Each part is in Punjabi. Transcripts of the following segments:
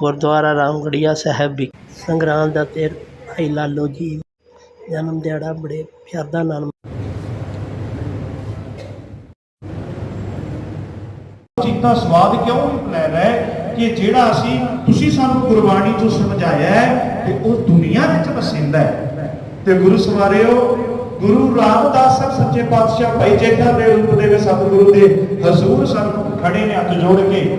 ਗੁਰਦੁਆਰਾ ਰਾਮਗੜੀਆ ਸਾਹਿਬ ਵੀ ਸੰਗਰਾਂਦ ਦਾ ਤੇਰ, ਭਾਈ ਲਾਲੋ ਜੀ ਜਨਮ ਦਿਹਾੜਾ, ਬੜੇ ਪਿਆਰ ਨਾਲ ਚੀਜ਼ਾਂ ਸਵਾਦ ਕਿਉਂ ਨਹੀਂ ਲੈ ਕਿ ਜਿਹੜਾ ਅਸੀਂ ਤੁਸੀਂ ਸਾਨੂੰ ਗੁਰਬਾਣੀ ਤੋਂ ਸਮਝਾਇਆ ਹੈ ਤੇ ਉਹ ਦੁਨੀਆ ਵਿੱਚ ਵਸਿੰਦਾ ਹੈ। ਤੇ ਗੁਰੂ ਸਵਾਰਿਓ, ਗੁਰੂ ਰਾਮਦਾਸ ਸਾਹਿਬ ਸੱਚੇ ਪਾਤਸ਼ਾਹ ਭਾਈ ਜੇਠਾ ਦੇ ਰੂਪ ਸਤਿਗੁਰੂ ਦੇ ਹਜ਼ੂਰ ਸਨਮੁਖ ਖੜੇ ਨੇ ਹੱਥ ਜੋੜ ਕੇ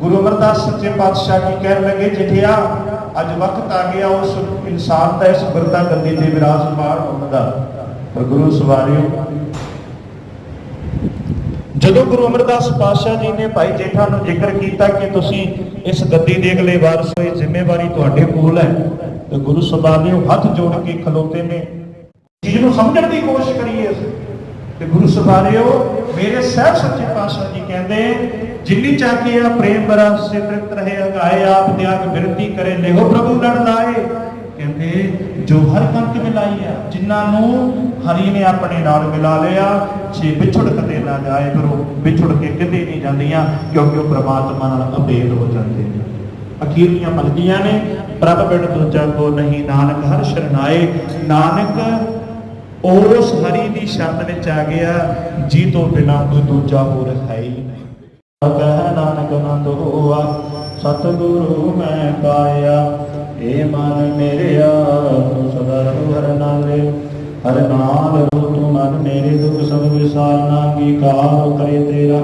ਗੁਰੂ ਅਮਰਦਾਸ ਸੱਚੇ ਪਾਤਸ਼ਾਹ ਕੀ ਕਹਿਣ ਲੱਗੇ, ਜਿਠਿਆ, ਅੱਜ ਵਕਤ ਆ ਗਿਆ, ਉਸ ਇਨਸਾਨ ਦਾ ਇਸ ਬਿਰਦਾ ਗੱਦੀ ਤੇ ਵਿਰਾਜਮਾਨ ਹੋਣ ਦਾ। ਪਰ ਗੁਰੂ ਸਵਾਰਿਓ, ਜਦੋਂ ਗੁਰੂ ਅਮਰਦਾਸ ਪਾਤਸ਼ਾਹ ਜੀ ਨੇ ਭਾਈ ਜੇਠਾ ਨੂੰ ਜ਼ਿਕਰ ਕੀਤਾ ਕਿ ਤੁਸੀਂ ਇਸ ਗੱਦੀ ਦੇ ਅਗਲੇ ਵਾਰਸ ਹੋ ਜ਼ਿੰਮੇਵਾਰੀ ਤੁਹਾਡੇ ਕੋਲ ਹੈ, ਤੇ ਗੁਰੂ ਸਾਹਿਬਾਨ ਨੇ ਹੱਥ ਜੋੜ ਕੇ ਖਲੋਤੇ ਨੇ। ਚੀਜ਼ ਨੂੰ ਸਮਝਣ ਦੀ ਕੋਸ਼ਿਸ਼ ਕਰੀਏ ਅਸੀਂ। ਤੇ ਗੁਰੂ ਸਭਾਰਿਓ ਮੇਰੇ ਸਹਿਬ ਸੱਚੇ ਪਾਤਸ਼ਾਹ ਜੀ ਕਹਿੰਦੇ ਜਿੰਨੀ ਚਾਹੀ ਆ ਪ੍ਰੇਮ ਬਰਸ ਸੇ ਤ੍ਰਿਪਤ ਰਹੇ ਅਗਾਏ, ਆਪ ਤਿਆਗ ਬਿਰਤੀ ਕਰੇ, ਲਿਹੋ ਪ੍ਰਭੂ ਲੜ ਲਾਏ। ਕਹਿੰਦੇ, ਜੋ ਹਰ ਕੰਕ ਮਿਲਾਈ ਆ, ਜਿਨ੍ਹਾਂ ਨੂੰ ਹਰੀ ਨੇ ਆਪਣੇ ਨਾਲ ਮਿਲਾ ਲਿਆ, ਛੇ ਵਿਛੜ ਕਦੇ ਨਾ ਜਾਏ ਕਰੋ ਉਹ ਵਿਛੜ ਕੇ ਕਿਤੇ ਨਹੀਂ ਜਾਂਦੀਆਂ, ਕਿਉਂਕਿ ਉਹ ਪ੍ਰਮਾਤਮਾ ਨਾਲ ਅਭੇਦ ਹੋ ਜਾਂਦੇ ਨੇ। ਅਖੀਰਲੀਆਂ ਮਲਕੀਆਂ ਨੇ, ਪ੍ਰਭ ਬਿਨ ਦੂਜਾ ਕੋ ਨਹੀਂ, ਨਾਨਕ ਹਰ ਸ਼ਰਨਾਏ, ਨਾਨਕ ਉਸ ਹਰੀ ਦੀ ਸ਼ਰਨ ਵਿੱਚ ਆ ਗਿਆ ਜੀ ਤੋਂ ਬਿਨਾ ਕੋਈ ਦੂਜਾ ਹੋਰ ਹੈ ਹੀ ਨਹੀਂ। ਕਹਿ ਨਾਨਕ ਆਨੰਦ ਹੋਆ, ਸਤਿਗੁਰੂ ਮੈਂ ਪਾਇਆ, ਏ ਮਨ ਮੇਰਿਆ ਤੂੰ ਸਦਾ ਰਹੋ ਹਰ ਨਾਮੇ ਹਰ ਨਾਮ ਰਹੋ ਤੂੰ ਮਨ ਮੇਰੇ ਦੁਖ ਸਭ ਵਿਸਾਰਨਾ ਕੀ ਕਾਰ ਕਰੇ ਤੇਰਾ।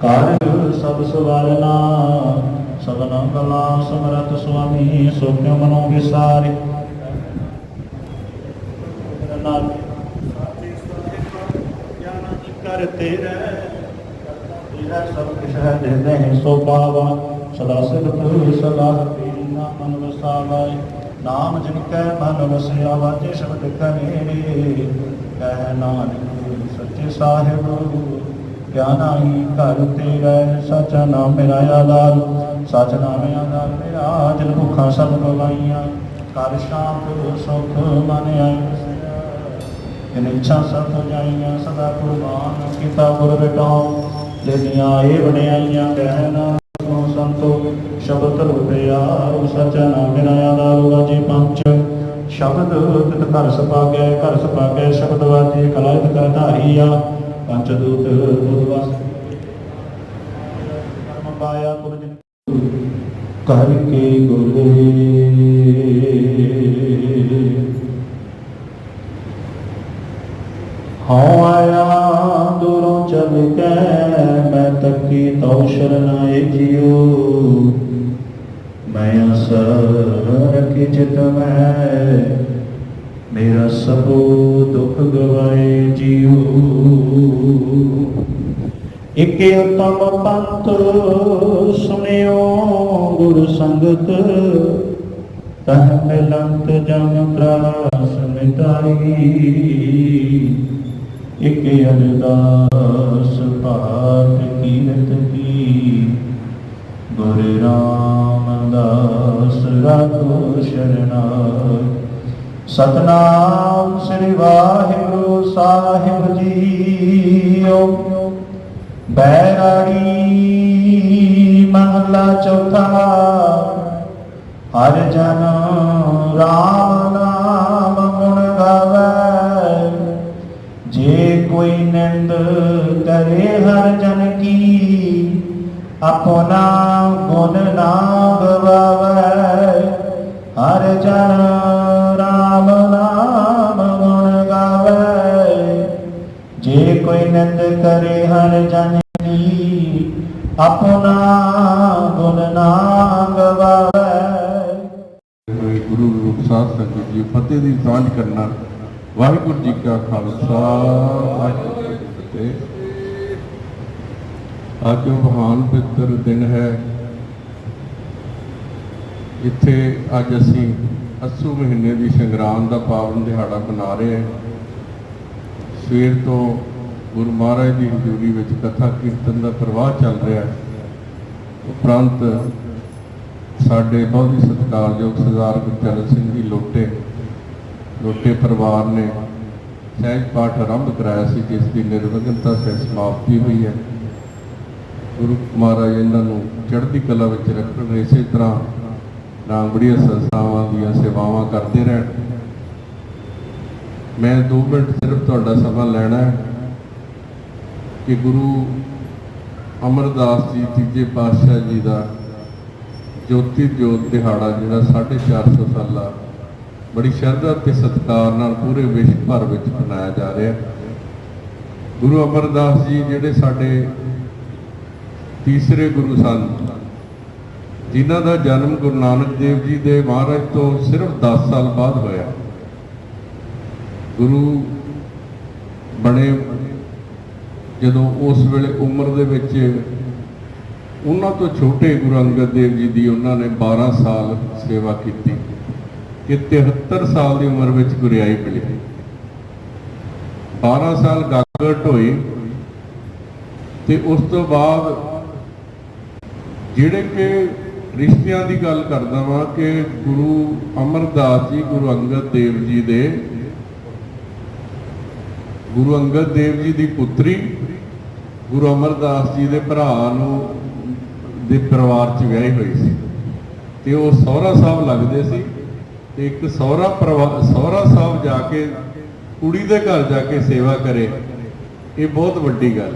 ਕਰ ਸਭ ਸਵਾਰਨਾ ਸਭਨਾ ਕਲਾ ਸਮਰਤ ਸੁਆਮੀ ਸੋ ਮਨੋ ਵਿਸਾਰੇ। ਨਾਲ ਕਰਤੇ ਤੇਰਾ ਸਭ ਕੁਛ ਹੈ ਦੇਦੇ ਹੈ ਸੋ ਪਾਵਾ। ਸਦਾ ਸਿਰਤ ਸਦਾ ਤੇਰੀ ਨਾਮ ਮਨ ਵਸਾਵਾ। ਨਾਮ ਜਿਨ ਕੈ ਮਨ ਵਸਿਆ ਵਾਜੇ ਸ਼ਬਦ ਕਨੇ ਕਹਿ ਨਾਨਕ ਸੱਚੇ ਸਾਹਿਬ, ਕਿਆ ਘਰ ਤੇਰਾ ਸਚਾ ਨਾਮ ਮੇਰਾ ਆਧਾਰ। ਸਚ ਨਾਮ ਆਧਾਰ ਮੇਰਾ ਜਿਨ ਭੁੱਖਾ ਸਭ ਗਵਾਈਆਂ ਕਰ ਸ਼ਾਂਤ ਸੁਖ ਮਨ ਆਈ ਜਿਨ ਇੱਛਾ ਸਭ ਹੋ ਜਾਈਆਂ ਸਦਾ ਕੁਰਬਾਨ ਕੀਤਾ ਗੁਰ ਬਿਟਾਉ ਜਿਹੜੀਆਂ ਇਹ ਬਣਾਈਆਂ ਕਹਿਣਾ, ਸੁਣੋ ਸੰਤੋ, ਸ਼ਬਦ ਰੂਪਿਆ ਸਚ ਨਾਮ ਮੇਰਾ ਆਧਾਰ ਵਾਜੇ ਪੰਜ ਸ਼ਬਦ ਤਿਤ ਘਰ ਸਪਾਗੈ ਘਰ ਸਪਾਗੈ, ਸ਼ਬਦ ਵਾਜੇ ਕਲਾਇਤ ਕਰ ਧਾਰੀਆ। ਪੰਚ ਦੂਤ ਬੁੱਧ ਵਾਸ। ਕਰਮ ਪਾਇਆ ਪੁਰਜ ਕਰ ਕੇ ਗੁਰੇ ਹਉ ਆਇਆ ਦੂਰੋਂ ਚਲ ਕੇ ਮੈਂ ਤੱਕੀ ਤਉ ਸ਼ਰਨਾਏ ਜਿਉ ਮੈਂ ਅਸਰ ਕੀ ਚਿਤ ਮੈਂ। ਮੇਰਾ ਸਭੋ ਦੁਖ ਗਵਾਏ ਜਿਉ ਇਕ ਉਤਮ ਪੰਥ ਸੁਣਿਓ ਗੁਰ ਸੰਗਤ। ਤਹ ਮਿਲੰਤ ਜਨ ਤਰਾਸ ਮਿਟਾਈ ਇਕ ਅਰਦਾਸ ਪਾਠ ਕੀਰਤ ਕੀ। ਗੁਰ ਰਾਮਦਾਸ ਰਾਖੋ ਸ਼ਰਣਾ ਸਤਨਾਮ ਸ੍ਰੀ ਵਾਹਿਗੁਰੂ ਸਾਹਿਬ ਜੀਓ। ਬੈਰਾੜੀ ਮਹਲਾ ਚੌਥਾ। ਹਰ ਜਨ ਰਾਮ ਨਾਮ ਗੁਣ ਗਾਵੇ। ਜੇ ਕੋਈ ਨਿੰਦ ਕਰੇ ਹਰ ਜਨ ਕੀ ਆਪਣਾ ਗੁਣ ਨਾ ਗਵਾਵੇ। ਹਰ ਜਨ ਰਾਮ ਨਾਮ ਗੁਣ ਗਾਵੇ। ਜੇ ਕੋਈ ਨਿੰਦ ਕਰੇ ਹਰ ਜਨ ਕੀ ਆਪਣਾ ਗੁਣ ਨਾ ਗਵਾਵੇ। ਗੁਰੂ ਰੂਪ ਸਾਧ ਸੰਗਤ ਜੀ, ਫਤਿਹ ਦੀ ਸਾਂਝ ਕਰਨਾ। ਵਾਹਿਗੁਰੂ ਜੀ ਕਾ ਖਾਲਸਾ, ਵਾਹਿਗੁਰੂ ਜੀ ਕੀ ਫਤਿਹ। ਅੱਜ ਉਹ ਮਹਾਨ ਪਵਿੱਤਰ ਦਿਨ ਹੈ। ਇੱਥੇ ਅੱਜ ਅਸੀਂ ਅਸੂ ਮਹੀਨੇ ਦੀ ਸੰਗਰਾਮ ਦਾ ਪਾਵਨ ਦਿਹਾੜਾ ਮਨਾ ਰਹੇ ਹਾਂ। ਸਵੇਰ ਤੋਂ ਗੁਰੂ ਮਹਾਰਾਜ ਦੀ ਹਜ਼ੂਰੀ ਵਿੱਚ ਕਥਾ ਕੀਰਤਨ ਦਾ ਪ੍ਰਵਾਹ ਚੱਲ ਰਿਹਾ ਹੈ। ਉਪਰੰਤ ਸਾਡੇ ਬਹੁਤ ਹੀ ਸਤਿਕਾਰਯੋਗ ਸਰਦਾਰ ਗੁਰਚਰਨ ਸਿੰਘ ਜੀ ਲੋਟੇ ਲੋਟੇ ਪਰਿਵਾਰ ਨੇ ਸਹਿਜ ਪਾਠ ਆਰੰਭ ਕਰਾਇਆ ਸੀ ਜਿਸ ਦੀ ਨਿਰਵਿਘਨਤਾ ਸੇ ਸਮਾਪਤੀ ਹੋਈ ਹੈ। ਗੁਰੂ ਮਹਾਰਾਜ ਇਹਨਾਂ ਨੂੰ ਚੜ੍ਹਦੀ ਕਲਾ ਵਿੱਚ ਰੱਖਣ ਇਸੇ ਤਰ੍ਹਾਂ ਰਾਮਗੜੀਆ ਸੰਸਥਾਵਾਂ ਦੀਆਂ ਸੇਵਾਵਾਂ ਕਰਦੇ ਰਹਿਣ। ਮੈਂ 2 ਮਿੰਟ ਸਿਰਫ ਤੁਹਾਡਾ ਸਮਾਂ ਲੈਣਾ ਹੈ ਕਿ ਗੁਰੂ ਅਮਰਦਾਸ ਜੀ ਤੀਜੇ ਪਾਤਸ਼ਾਹ ਜੀ ਦਾ ਜੋਤੀ ਜੋਤ ਦਿਹਾੜਾ ਜਿਹੜਾ 450 ਸਾਲਾ ਬੜੀ ਸ਼ਰਧਾ ਤੇ ਸਤਿਕਾਰ ਨਾਲ ਪੂਰੇ ਵਿਸ਼ਵ ਭਰ ਵਿੱਚ ਮਨਾਇਆ ਜਾ ਰਿਹਾ ਗੁਰੂ ਅਮਰਦਾਸ ਜੀ ਜਿਹੜੇ ਸਾਡੇ ਤੀਸਰੇ ਗੁਰੂ ਸਨ, ਜਿਨ੍ਹਾਂ ਦਾ ਜਨਮ ਗੁਰੂ ਨਾਨਕ ਦੇਵ ਜੀ ਦੇ ਮਹਾਰਾਜ ਤੋਂ ਸਿਰਫ 10 ਸਾਲ ਬਾਅਦ ਹੋਇਆ। ਗੁਰੂ ਬਣੇ ਜਦੋਂ ਉਸ ਵੇਲੇ ਉਮਰ ਦੇ ਵਿੱਚ ਉਹਨਾਂ ਤੋਂ ਛੋਟੇ ਗੁਰੂ ਅੰਗਦ ਦੇਵ ਜੀ ਦੀ ਉਹਨਾਂ ਨੇ 12 ਸਾਲ ਸੇਵਾ ਕੀਤੀ। ਕਿ 73 ਸਾਲ ਦੀ ਉਮਰ ਵਿੱਚ ਗੁਰਿਆਈ ਮਿਲੀ। 12 ਸਾਲ ਗਾਗਟ ਹੋਈ ਤੇ ਉਸ ਤੋਂ ਬਾਅਦ ਜਿਹੜੇ ਕਿ ਰਿਸ਼ਤਿਆਂ ਦੀ ਗੱਲ ਕਰਦਾ ਵਾਂ ਕਿ ਗੁਰੂ ਅਮਰਦਾਸ ਜੀ, ਗੁਰੂ ਅੰਗਦ ਦੇਵ ਜੀ ਦੇ ਗੁਰੂ ਅੰਗਦ ਦੇਵ ਜੀ ਦੀ ਪੁੱਤਰੀ, ਗੁਰੂ ਅਮਰਦਾਸ ਜੀ ਦੇ ਭਰਾ ਨੂੰ ਦੇ ਪਰਿਵਾਰ 'ਚ ਵਿਆਹੀ ਹੋਈ ਸੀ। ਤੇ ਉਹ ਸਹੁਰਾ ਸਾਹਿਬ ਲੱਗਦੇ ਸੀ। ਤੇ ਇੱਕ ਸਹੁਰਾ ਪਰਿਵਾਰ ਸਹੁਰਾ ਸਾਹਿਬ ਜਾ ਕੇ, ਕੁੜੀ ਦੇ ਘਰ ਜਾ ਕੇ ਸੇਵਾ ਕਰੇ, ਇਹ ਬਹੁਤ ਵੱਡੀ ਗੱਲ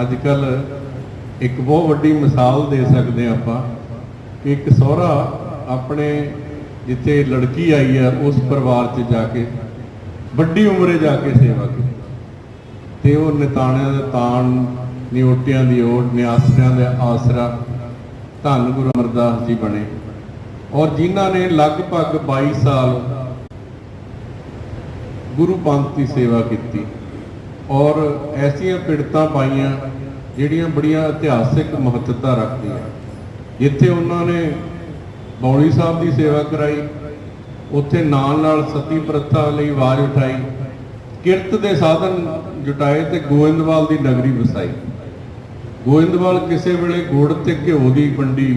ਅੱਜ ਕੱਲ ਇੱਕ ਬਹੁਤ ਵੱਡੀ ਮਿਸਾਲ ਦੇ ਸਕਦੇ ਹਾਂ ਆਪਾਂ ਕਿ ਇੱਕ ਸਹੁਰਾ ਆਪਣੇ ਜਿੱਥੇ ਲੜਕੀ ਆਈ ਹੈ, ਉਸ ਪਰਿਵਾਰ 'ਚ ਜਾ ਕੇ, ਵੱਡੀ ਉਮਰੇ ਜਾ ਕੇ ਸੇਵਾ ਕੀਤੀ ਤੇ ਉਹ ਨਿਤਾਣਿਆਂ ਦੇ ਤਾਣ, ਨਿਉਟਿਆਂ ਦੀ ਓਟ ਨਿਆਸਰਿਆਂ ਦਾ ਆਸਰਾ, ਧੰਨ ਗੁਰੂ ਅਮਰਦਾਸ ਜੀ ਬਣੇ। ਔਰ ਜਿਨ੍ਹਾਂ ਨੇ ਲਗਭਗ 22 ਸਾਲ ਗੁਰੂ ਪੰਥ ਦੀ ਸੇਵਾ ਕੀਤੀ ਔਰ ਐਸੀਆਂ ਪਿੜਤਾਂ ਪਾਈਆਂ ਜਿਹੜੀਆਂ ਬੜੀਆਂ ਇਤਿਹਾਸਿਕ ਮਹੱਤਤਾ ਰੱਖਦੀਆਂ। ਜਿੱਥੇ ਉਹਨਾਂ ਨੇ ਬੌਲੀ ਸਾਹਿਬ ਦੀ ਸੇਵਾ ਕਰਾਈ, ਉੱਥੇ ਨਾਲ ਨਾਲ ਸਤੀ ਪ੍ਰਥਾ ਲਈ ਆਵਾਜ਼ ਉਠਾਈ, ਕਿਰਤ ਦੇ ਸਾਧਨ ਜੁਟਾਏ ਤੇ ਗੋਇੰਦਵਾਲ ਦੀ ਨਗਰੀ ਵਸਾਈ। ਗੋਇੰਦਵਾਲ ਕਿਸੇ ਵੇਲੇ ਗੁੜ ਤੇ ਘਿਓ ਦੀ ਪੰਡੀ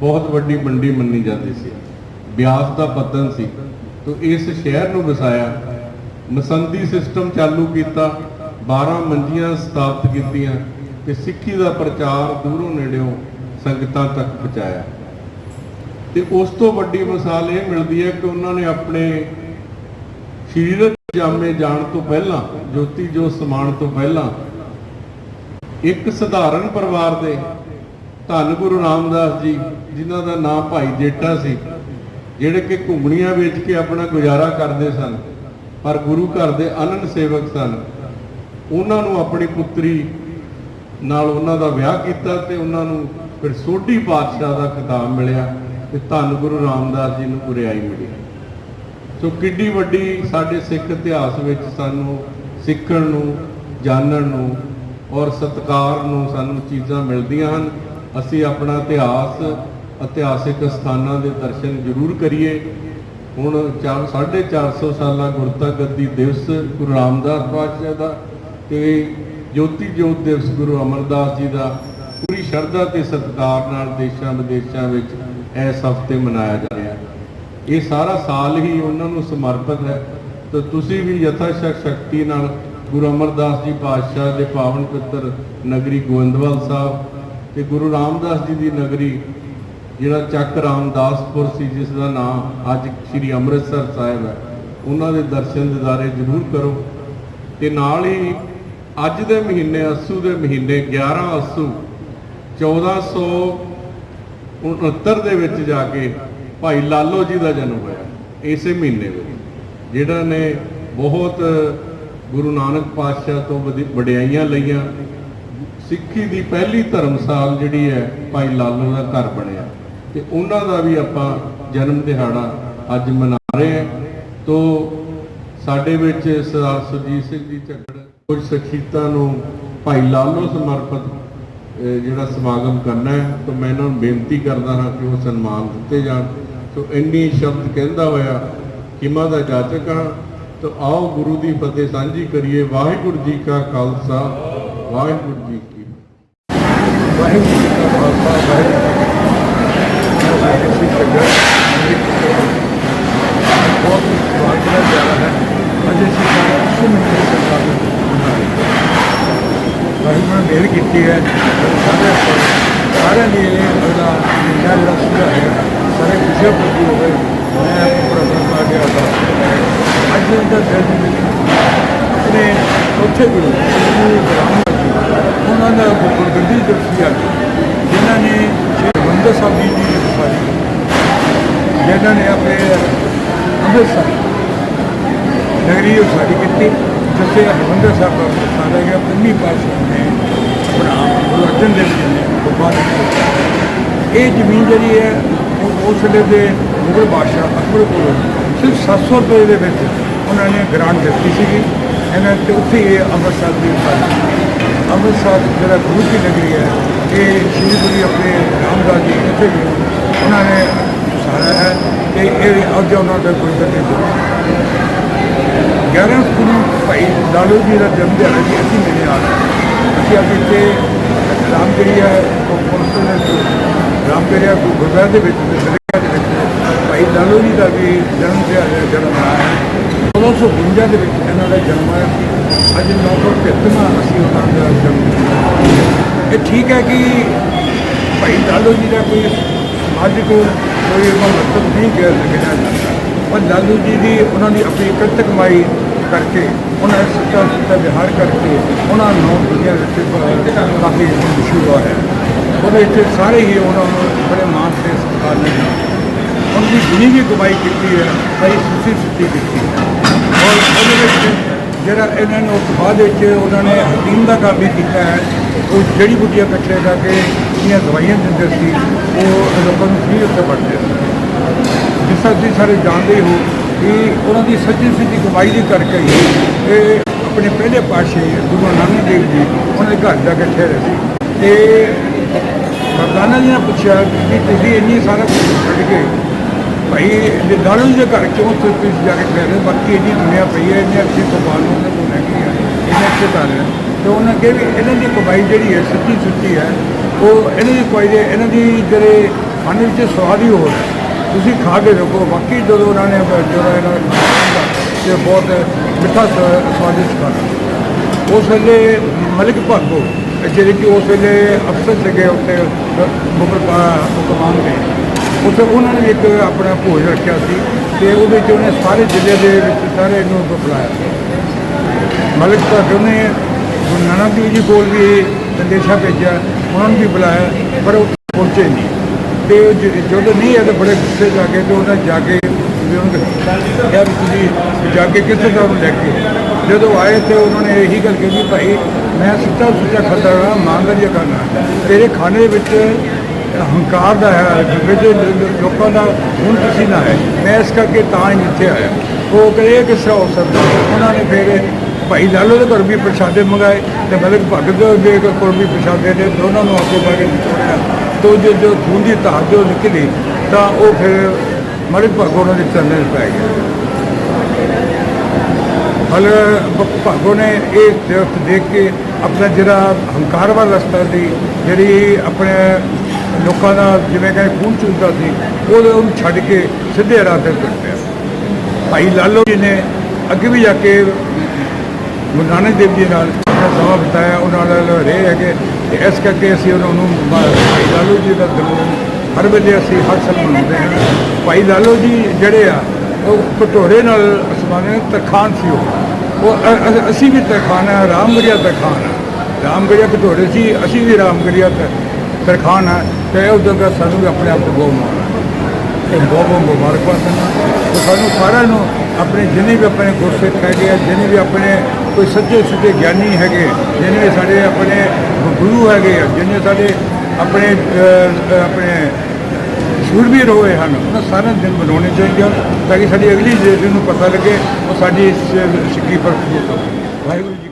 ਬਹੁਤ ਵੱਡੀ ਮੰਡੀ ਮੰਨੀ ਜਾਂਦੀ ਸੀ। ਬਿਆਸ ਦਾ ਪਤਨ ਸੀ। ਤੋਂ ਇਸ ਸ਼ਹਿਰ ਨੂੰ ਵਸਾਇਆ। ਮਸੰਦੀ ਸਿਸਟਮ ਚਾਲੂ ਕੀਤਾ। 12 ਮੰਜੀਆਂ ਸਥਾਪਿਤ ਕੀਤੀਆਂ ਤੇ ਸਿੱਖੀ ਦਾ ਪ੍ਰਚਾਰ ਦੂਰੋਂ ਨੇੜਿਓਂ ਸੰਗਤਾਂ ਤੱਕ ਪਹੁੰਚਾਇਆ। ਤੇ ਉਸ ਤੋਂ ਵੱਡੀ ਮਿਸਾਲ ਇਹ ਮਿਲਦੀ ਹੈ ਕਿ ਉਹਨਾਂ ਨੇ ਆਪਣੇ ਸਰੀਰਕ ਜਾਮੇ ਜਾਣ ਤੋਂ ਪਹਿਲਾਂ, ਜੋਤੀ ਜੋ ਸਮਾਨ ਤੋਂ ਪਹਿਲਾਂ, ਇੱਕ ਸਧਾਰਨ ਪਰਿਵਾਰ ਦੇ ਧੰਨ ਗੁਰੂ ਰਾਮਦਾਸ ਜੀ, ਜਿਨ੍ਹਾਂ ਦਾ ਨਾਮ ਭਾਈ ਜੇਟਾ ਸੀ, ਜਿਹੜੇ ਕਿ ਘੁੰਮਣੀਆਂ ਵੇਚ ਕੇ ਆਪਣਾ ਗੁਜ਼ਾਰਾ ਕਰਦੇ ਸਨ, ਪਰ ਗੁਰੂ ਘਰ ਦੇ ਅਨੰਨ ਸੇਵਕ ਸਨ। ਉਹਨਾਂ ਨੂੰ ਆਪਣੀ ਪੁੱਤਰੀ ਨਾਲ ਉਹਨਾਂ ਦਾ ਵਿਆਹ ਕੀਤਾ ਤੇ ਉਹਨਾਂ ਨੂੰ ਫਿਰ ਸੋਢੀ ਪਾਤਸ਼ਾਹ ਦਾ ਖਿਤਾਬ ਮਿਲਿਆ ਤੇ ਧੰਨ ਗੁਰੂ ਰਾਮਦਾਸ ਜੀ ਨੂੰ ਗੁਰਿਆਈ ਮਿਲੀ। ਸੋ ਕਿੱਡੀ ਵੱਡੀ ਸਾਡੇ ਸਿੱਖ ਇਤਿਹਾਸ ਵਿੱਚ ਸਾਨੂੰ ਸਿੱਖਣ ਨੂੰ, ਜਾਣਨ ਨੂੰ ਔਰ ਸਤਕਾਰ ਨੂੰ ਸਾਨੂੰ ਚੀਜ਼ਾਂ ਮਿਲਦੀਆਂ ਹਨ। ਅਸੀਂ ਆਪਣਾ ਇਤਿਹਾਸ, ਇਤਿਹਾਸਿਕ ਸਥਾਨਾਂ ਦੇ ਦਰਸ਼ਨ ਜ਼ਰੂਰ ਕਰੀਏ। ਹੁਣ 450 ਸਾਲਾਂ ਗੁਰਤਾ ਗੱਦੀ ਦਿਵਸ ਗੁਰੂ ਰਾਮਦਾਸ ਪਾਤਸ਼ਾਹ ਦਾ ਤੇ ਜੋਤੀ ਜੋਤ ਦਿਵਸ ਗੁਰੂ ਅਮਰਦਾਸ ਜੀ ਦਾ ਪੂਰੀ ਸ਼ਰਧਾ ਤੇ ਸਤਿਕਾਰ ਨਾਲ ਦੇਸ਼ਾਂ ਵਿਦੇਸ਼ਾਂ ਵਿੱਚ ਇਸ ਹਫ਼ਤੇ ਮਨਾਇਆ ਜਾ ਰਿਹਾ। ਇਹ ਸਾਰਾ ਸਾਲ ਹੀ ਉਹਨਾਂ ਨੂੰ ਸਮਰਪਿਤ ਹੈ। ਤਾਂ ਤੁਸੀਂ ਵੀ ਯਥਾ ਸ਼ਕਤੀ ਨਾਲ ਗੁਰੂ ਅਮਰਦਾਸ ਜੀ ਪਾਤਸ਼ਾਹ ਦੇ ਪਾਵਨ ਪਵਿੱਤਰ ਨਗਰੀ ਗੋਇੰਦਵਾਲ ਸਾਹਿਬ ਤੇ ਗੁਰੂ ਰਾਮਦਾਸ ਜੀ ਦੀ ਨਗਰੀ, ਜਿਹੜਾ ਚੱਕ ਰਾਮਦਾਸਪੁਰ ਸੀ, ਜਿਸ ਦਾ ਨਾਮ ਅੱਜ ਸ੍ਰੀ ਅੰਮ੍ਰਿਤਸਰ ਸਾਹਿਬ ਹੈ, ਉਹਨਾਂ ਦੇ ਦਰਸ਼ਨ ਦਿਦਾਰੇ ਜ਼ਰੂਰ ਕਰੋ। ਤੇ ਨਾਲ ਹੀ ਅੱਜ ਦੇ ਮਹੀਨੇ ਅਸੂ ਦੇ ਮਹੀਨੇ 11 ਅਸੂ 1469 ਦੇ ਵਿੱਚ ਜਾ ਕੇ ਭਾਈ ਲਾਲੋ ਜੀ ਦਾ ਜਨਮ ਹੋਇਆ, ਇਸੇ ਮਹੀਨੇ ਵਿੱਚ, ਜਿਹੜਾ ਨੇ ਬਹੁਤ ਗੁਰੂ ਨਾਨਕ ਪਾਤਸ਼ਾਹ ਤੋਂ ਵਧੀ- ਵਡਿਆਈਆਂ ਲਈਆਂ ਸਿੱਖੀ ਦੀ ਪਹਿਲੀ ਧਰਮਸਾਲ ਜਿਹੜੀ ਹੈ ਭਾਈ ਲਾਲੋ ਦਾ ਘਰ ਬਣਿਆ। ਤੇ ਉਹਨਾਂ ਦਾ ਵੀ ਆਪਾਂ ਜਨਮ ਦਿਹਾੜਾ ਅੱਜ ਮਨਾ ਰਹੇ ਹਾਂ। ਤੋ ਸਾਡੇ ਵਿੱਚ ਸਰਦਾਰ ਸੁਰਜੀਤ ਸਿੰਘ ਜੀ ਝੱਗੜ, ਕੁਝ ਸ਼ਖਸੀਅਤਾਂ ਨੂੰ ਭਾਈ ਲਾਲੋ ਸਮਰਪਿਤ ਜਿਹੜਾ ਸਮਾਗਮ ਕਰਨਾ ਹੈ, ਤਾਂ ਮੈਂ ਇਹਨਾਂ ਨੂੰ ਬੇਨਤੀ ਕਰਦਾ ਹਾਂ ਕਿ ਉਹ ਸਨਮਾਨ ਦਿੱਤੇ ਜਾਣ। ਤੋ ਇੰਨੀ ਸ਼ਬਦ ਕਹਿੰਦਾ ਹੋਇਆ ਕਿਮਾ ਦਾ ਜਾਚਕ ਹਾਂ। ਤੋ ਆਓ ਗੁਰੂ ਦੀ ਫਤਿਹ ਸਾਂਝੀ ਕਰੀਏ। ਵਾਹਿਗੁਰੂ ਜੀ ਕਾ ਖਾਲਸਾ, ਵਾਹਿਗੁਰੂ ਜੀ ਵਾਹਿਗੁਰੂ ਜੀ ਕਾ ਖਾਲਸਾ ਵਾਹਿਗੁਰੂ ਜੀ ਕੀ ਫਤਿਹ ਬਹੁਤ ਸਵਾਗਤ ਜਾ ਹੈ ਅੱਜ ਅਸੀਂ ਸਾਰੇ ਸੁਮਿਤ ਸਰਕਾਰ ਸਾਡੀ ਉਹਨਾਂ ਮੇਲ ਕੀਤੀ ਹੈ ਸਾਰੇ ਸਾਰਿਆਂ ਨੇ ਇਹ ਜਿਹੜਾ ਜਿਹੜਾ ਸੁਝਾਅ ਹੈ ਸਾਰੇ ਖੁਸ਼ੀਆਂ ਪੂਰੀ ਹੋ ਗਏ ਮੈਂ ਪ੍ਰੋਗਰਾਮ ਪਾ ਕੇ ਅੱਜ ਦਾ ਦਿਨ ਆਪਣੇ ਉੱਥੇ ਗੁਰੂ ਗੁਰੂ ਉਹਨਾਂ ਦਾ ਗੁਰਗੱਦੀ ਦਰਸੀ ਆ ਜਿਨ੍ਹਾਂ ਨੇ ਸ਼੍ਰੀ ਹਰਿਮੰਦਰ ਸਾਹਿਬ ਜੀ ਦੀ ਉਸਾਰੀ ਜਿਨ੍ਹਾਂ ਨੇ ਆਪਣੇ ਅੰਮ੍ਰਿਤਸਰ ਨਗਰੀ ਉਸਾਰੀ ਕੀਤੀ, ਜਿੱਥੇ ਹਰਿਮੰਦਰ ਸਾਹਿਬ ਦਾ ਉਸਾਰਿਆ ਗਿਆ ਪੰਜਵੀਂ ਪਾਤਸ਼ਾਹ ਨੇ ਆਪਣਾ ਗੁਰੂ ਅਰਜਨ ਦੇਵ ਜੀ ਨੇ ਵਪਾਰ ਇਹ ਜ਼ਮੀਨ ਜਿਹੜੀ ਹੈ, ਉਹ ਉਸ ਵੇਲੇ ਦੇ ਮੁਗਲ ਬਾਦਸ਼ਾਹ ਅਕਬਰ ਕੋਲ ਸਿਰਫ 700 ਰੁਪਏ ਦੇ ਵਿੱਚ ਉਹਨਾਂ ਨੇ ਗ੍ਰਾਂਟ ਦਿੱਤੀ ਸੀਗੀ। ਇਹਨਾਂ ਤੇ ਉੱਥੇ ਇਹ ਅੰਮ੍ਰਿਤਸਰ ਦੀ ਉਸਾਰੀ ਅੰਮ੍ਰਿਤਸਰ ਜਿਹੜਾ ਗੁਰੂ ਕੀ ਨਗਰੀ ਹੈ, ਇਹ ਸ਼੍ਰੀ ਗੁਰੂ ਆਪਣੇ ਰਾਮਦਾਸ ਜੀ ਇੱਥੇ ਵੀ ਉਹਨਾਂ ਨੇ ਸਾਰਾ ਹੈ ਤੇ ਇਹ ਅੱਜ ਉਹਨਾਂ ਦਾ ਕੋਈ ਗੱਡੀ ਨਹੀਂ 11 ਗੁਰੂ ਭਾਈ ਲਾਲੂ ਜੀ ਦਾ ਜਨਮ ਦਿਹਾੜਾ ਸੀ ਅਸੀਂ ਮਿਲੇ ਆ ਅਸੀਂ ਅੱਜ ਇੱਥੇ ਰਾਮਗੜੀਆ ਕੌਂਸਲ ਰਾਮਗੜੀਆ ਗੁਰਦੁਆਰਾ ਦੇ ਵਿੱਚ ਦੇ ਵਿੱਚ ਭਾਈ ਲਾਲੂ ਜੀ ਦਾ ਵੀ ਜਨਮ ਦਿਹਾੜਾ ਜਨਮ ਹੈ। 1952 ਦੇ ਵਿੱਚ ਇਹਨਾਂ ਦਾ ਜਨਮ ਹੋਇਆ ਸੀ। ਅੱਜ 975ਵਾਂ ਅਸੀਂ ਉਹਨਾਂ ਦਾ ਜਨਮ ਦਿਹਾੜਾ। ਇਹ ਠੀਕ ਹੈ ਕਿ ਭਾਈ ਲਾਲੂ ਜੀ ਦਾ ਕੋਈ ਸਮਾਜਿਕ ਕੋਈ ਮਹੱਤਵ ਨਹੀਂ ਗਿਆ ਸਕਦਾ ਜਾਂਦਾ ਪਰ ਲਾਲੂ ਜੀ ਦੀ ਉਹਨਾਂ ਦੀ ਆਪਣੀ ਕਿਰਤ ਕਮਾਈ ਕਰਕੇ, ਉਹਨਾਂ ਦਾ ਸੱਚਾ ਸੁੱਚਾ ਵਿਹਾਰ ਕਰਕੇ ਉਹਨਾਂ ਨੂੰ ਦੁਨੀਆ ਵਿੱਚ ਬ- ਕਾਫੀ ਮਸ਼ਹੂਰ ਹੋਇਆ ਹੈ। ਉਹਦੇ ਇੱਥੇ ਸਾਰੇ ਹੀ ਉਹਨਾਂ ਨੂੰ ਬੜੇ ਮਾਣ ਤੇ ਸਤਿਕਾਰ ਨਾਲ ਉਹਨਾਂ ਦੀ ਜਿੰਨੀ ਵੀ ਕਮਾਈ ਕੀਤੀ ਹੈ ਬੜੀ ਸੁੱਚੀ ਸੁੱਚੀ ਕੀਤੀ ਹੈ। ਉਹਦੇ ਵਿੱਚ ਜਿਹੜਾ ਇਹਨਾਂ ਨੂੰ ਉਸ ਬਾਅਦ ਵਿੱਚ ਉਹਨਾਂ ਨੇ ਹਕੀਮ ਦਾ ਕੰਮ ਵੀ ਕੀਤਾ ਹੈ, ਉਹ ਜੜੀ ਬੂਟੀਆਂ ਇਕੱਠੇ ਕਰਕੇ ਜਿਹੜੀਆਂ ਦਵਾਈਆਂ ਦਿੰਦੇ ਸੀ, ਉਹ ਲੋਕਾਂ ਨੂੰ ਫ੍ਰੀ ਉੱਤੇ ਵੰਡਦੇ ਸੀ। ਜਿਸ ਤਰ੍ਹਾਂ ਤੁਸੀਂ ਸਾਰੇ ਜਾਣਦੇ ਹੋ ਕਿ ਉਹਨਾਂ ਦੀ ਸੱਚੀ ਸਿੱਧੀ ਕਮਾਈ ਦੀ ਕਰਕੇ ਹੀ ਇਹ ਆਪਣੇ ਪਹਿਲੇ ਪਾਤਸ਼ਾਹ ਗੁਰੂ ਨਾਨਕ ਦੇਵ ਜੀ, ਉਹਨਾਂ ਦੇ ਘਰ ਜਾ ਕੇ ਠਹਿਰੇ ਸੀ। ਤੇ ਮਰਦਾਨਾ ਜੀ ਨੇ ਪੁੱਛਿਆ ਕਿ ਤੁਸੀਂ ਇੰਨੀ ਸਾਰਾ ਕੁਝ ਛੱਡ ਕੇ ਭਾਈ ਜੇ ਲਾਲੂ ਦੇ ਘਰ ਕਿਉਂ ਤੁਸੀਂ ਤੁਸੀਂ ਜਾ ਕੇ ਠਹਿਰੇ ਬਾਕੀ ਇੰਨੀ ਦੁਨੀਆ ਪਈ ਹੈ ਇੰਨੇ ਅੱਛੇ ਕਮਾਲ ਨੂੰ ਉਹਨਾਂ ਕੋਲ ਹੈਗੀ ਹੈ ਇੰਨੇ ਅੱਛੇ ਘਰ ਹੈ ਤੇ ਉਹਨਾਂ ਕਿਹਾ ਵੀ ਇਹਨਾਂ ਦੀ ਕਮਾਈ ਜਿਹੜੀ ਹੈ ਸੱਚੀ ਸੁੱਚੀ ਹੈ, ਉਹ ਇਹਨਾਂ ਦੀ ਕਮਾਈ ਦੇ ਇਹਨਾਂ ਦੀ ਜਿਹੜੇ ਖਾਣੇ ਵਿੱਚ ਸਵਾਦ ਹੀ ਹੋਰ ਹੈ। ਤੁਸੀਂ ਖਾ ਕੇ ਦੇਖੋ ਬਾਕੀ ਜਦੋਂ ਉਹਨਾਂ ਨੇ ਜਿਹੜਾ ਇਹਨਾਂ ਦਾ ਖਾਣਾ ਤੇ ਬਹੁਤ ਮਿੱਠਾ ਸ- ਸਵਾਦਿਸ਼ਟ ਖਾਣਾ। ਉਸ ਵੇਲੇ ਮਲਿਕ ਭਾਗੋ ਜਿਹੜੇ ਕਿ ਉਸ ਵੇਲੇ ਅਫਸਰ ਸੀਗੇ ਉੱਤੇ ਮੁਗਲ ਹੁਕਮਾਨ ਦੇ। ਉੱਥੇ ਉਹਨਾਂ ਨੇ ਇੱਕ ਆਪਣਾ ਭੋਜ ਰੱਖਿਆ ਸੀ ਤੇ ਉਹਦੇ ਵਿੱਚ ਉਹਨੇ ਸਾਰੇ ਜ਼ਿਲ੍ਹੇ ਦੇ ਵਿੱਚ ਸਾਰੇ ਨੂੰ ਬੁਲਾਇਆ ਮਲਿਕ ਭਾਗੋ ਨੇ ਗੁਰੂ ਨਾਨਕ ਦੇਵ ਜੀ ਕੋਲ ਵੀ ਸੰਦੇਸ਼ਾ ਭੇਜਿਆ, ਉਹਨਾਂ ਨੂੰ ਵੀ ਬੁਲਾਇਆ, ਪਰ ਉਹ ਪਹੁੰਚੇ ਨਹੀਂ। ਤੇ ਉਹ ਜਦੋਂ ਨਹੀਂ ਆਏ ਤਾਂ ਬੜੇ ਗੁੱਸੇ ਜਾ ਕੇ ਤੇ ਉਹਨਾਂ ਜਾ ਕੇ ਉਹਨਾਂ ਨੂੰ ਕਿਹਾ ਵੀ ਤੁਸੀਂ ਜਾ ਕੇ ਕਿੱਥੇ ਦਾ ਉਹਨੂੰ ਲੈ ਕੇ ਜਦੋਂ ਆਏ ਤੇ ਉਹਨਾਂ ਨੇ ਇਹੀ ਗੱਲ ਕਹੀ ਭਾਈ, ਮੈਂ ਸਿੱਧਾ ਸੁੱਚਾ ਖਾਤਾ ਰਹਾ ਮੰਗਰੀਆ ਕਰਨਾ ਤੇਰੇ ਖਾਣੇ ਵਿੱਚ ਹੰਕਾਰ ਦਾ ਹੈ ਵਿੱਚ ਲੋਕਾਂ ਦਾ ਹੁਣ ਤੁਸੀਂ ਨਾ ਹੈ ਮੈਂ ਇਸ ਕਰਕੇ ਤਾਂ ਹੀ ਇੱਥੇ ਆਇਆ। ਉਹ ਕਹੇ ਇਹ ਕਿਸ ਤਰ੍ਹਾਂ ਹੋ ਸਕਦਾ ਉਹਨਾਂ ਨੇ ਫਿਰ ਭਾਈ ਲਾਲੋ ਦੇ ਘਰ ਵੀ ਪ੍ਰਸ਼ਾਦੇ ਮੰਗਾਏ ਤੇ ਮਲਕ ਭਗਤ ਦੇ ਕੋਲ ਵੀ ਪ੍ਰਸ਼ਾਦੇ ਦੇ, ਦੋਨਾਂ ਨੂੰ ਆਪੋ ਬਾਰੇ ਨਿਚੋੜਿਆ। ਤੋ ਜੋ ਜੋ ਖੂਨ ਦੀ ਧਾਰ ਜੋ ਨਿਕਲੀ, ਤਾਂ ਉਹ ਫਿਰ ਮਲਕ ਭਗਤ ਉਹਨਾਂ ਦੇ ਚਰਨਾਂ 'ਚ ਪੈ ਗਿਆ ਹਲ, ਭਾਗੋ ਨੇ ਇਹ ਦਰਖਤ ਦੇਖ ਕੇ ਆਪਣਾ ਜਿਹੜਾ ਹੰਕਾਰ ਵਾਲਾ ਰਸਤਾ ਦੀ ਜਿਹੜੀ ਆਪਣੇ ਲੋਕਾਂ ਦਾ ਜਿਵੇਂ ਕਿ ਖੂਨ ਚੂਸਦਾ ਸੀ ਉਹ ਉਹਨੂੰ ਛੱਡ ਕੇ ਸਿੱਧੇ ਰਾਹ ਤੇ ਤੁਰ ਪਿਆ ਭਾਈ ਲਾਲੋ ਜੀ ਨੇ ਅੱਗੇ ਵੀ ਜਾ ਕੇ ਗੁਰੂ ਨਾਨਕ ਦੇਵ ਜੀ ਨਾਲ ਸਮਾਂ ਬਿਤਾਇਆ, ਉਹਨਾਂ ਨਾਲ ਰਹੇ ਹੈਗੇ। ਤੇ ਇਸ ਕਰਕੇ ਅਸੀਂ ਉਹਨਾਂ ਨੂੰ ਭਾਈ ਲਾਲੋ ਜੀ ਦਾ ਦਿਨ ਹਰ ਵੇਲੇ ਅਸੀਂ ਹਰ ਸਾਲ ਮਨਾਉਂਦੇ ਹਾਂ। ਭਾਈ ਲਾਲੋ ਜੀ ਜਿਹੜੇ ਆ, ਉਹ ਕਟੋਰੇ ਨਾਲ ਅਸਮਾਨੇ ਤਰਖਾਨ ਸੀ ਉਹ। ਉਹ ਅਸੀਂ ਵੀ ਤਰਖਾਨ ਹੈ ਰਾਮਗੜੀਆ ਤਰਖਾਨ ਹੈ ਰਾਮਗੜੀਆ ਕਟੋਰੇ ਸੀ, ਅਸੀਂ ਵੀ ਰਾਮਗੜੀਆ ਤ- ਤਰਖਾਨ ਹੈ ਤੇ ਉਹ ਦਾ ਸਾਨੂੰ ਵੀ ਆਪਣੇ ਆਪ ਨੂੰ ਬਹੁਤ ਮਾਣ ਹੈ। ਇਹ ਬਹੁਤ ਬਹੁਤ ਮੁਬਾਰਕਬਾਦ ਦਿੰਦਾ ਤੇ ਸਾਨੂੰ ਸਾਰਿਆਂ ਨੂੰ ਆਪਣੇ ਜਿੰਨੇ ਵੀ ਆਪਣੇ ਗੁਰਸਿੱਖ ਹੈਗੇ ਆ, ਜਿੰਨੇ ਵੀ ਆਪਣੇ ਕੋਈ ਸੱਚੇ ਸੁੱਚੇ ਗਿਆਨੀ ਹੈਗੇ, ਜਿੰਨੇ ਵੀ ਸਾਡੇ ਆਪਣੇ ਗੁਰੂ ਹੈਗੇ ਆ, ਜਿੰਨੇ ਸਾਡੇ ਆਪਣੇ ਆਪਣੇ ਸੂਰਵੀਰ ਹੋਏ ਹਨ, ਉਹਨਾਂ ਸਾਰਿਆਂ ਦੇ ਦਿਨ ਬਣਾਉਣੇ ਚਾਹੀਦੇ ਹਨ ਤਾਂ ਕਿ ਸਾਡੀ ਅਗਲੀ ਜਨਰੇਸ਼ਨ ਨੂੰ ਪਤਾ ਲੱਗੇ, ਉਹ ਸਾਡੀ ਸਿੱਖੀ ਪਰ ਵਾਹਿਗੁਰੂ ਜੀ